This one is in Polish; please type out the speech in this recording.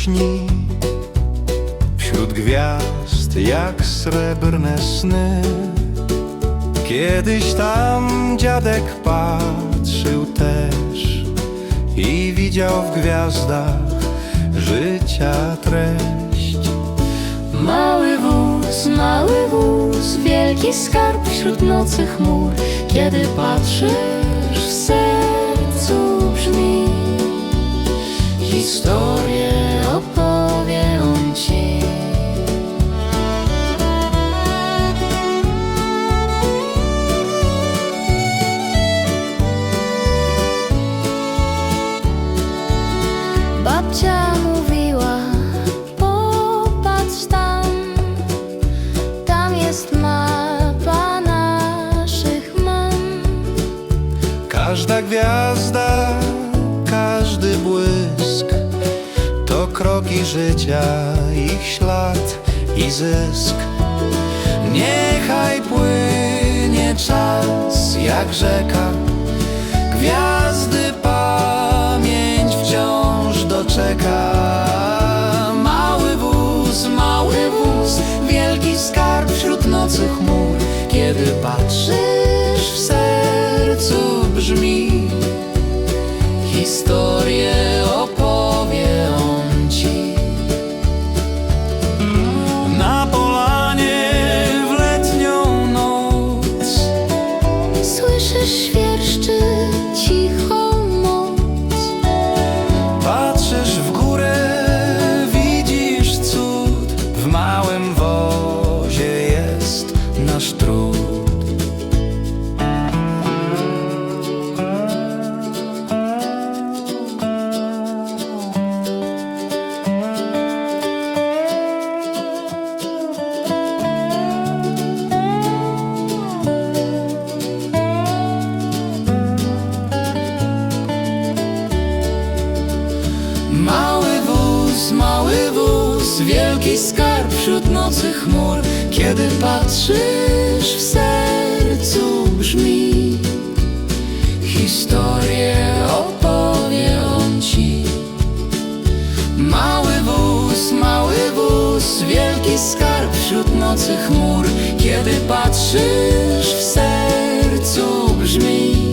śni Wśród gwiazd jak srebrne sny. Kiedyś tam dziadek patrzył też I widział w gwiazdach życia treść. Mały wóz, mały wóz, wielki skarb wśród nocy chmur. Kiedy patrzysz Każda gwiazda, każdy błysk to kroki życia, ich ślad i zysk. Niechaj płynie czas jak rzeka, gwiazdy pamięć wciąż doczeka. Mały wóz, mały wóz, wielki skarb wśród nocy chmur. Kiedy patrzysz w sercu brzmi historię opowie on ci. Na polanie w letnią noc Słyszysz świerszczy wóz, mały wóz, wielki skarb wśród nocy chmur. Kiedy patrzysz w sercu brzmi Historię opowie on ci. Mały wóz, mały wóz, wielki skarb wśród nocy chmur. Kiedy patrzysz w sercu brzmi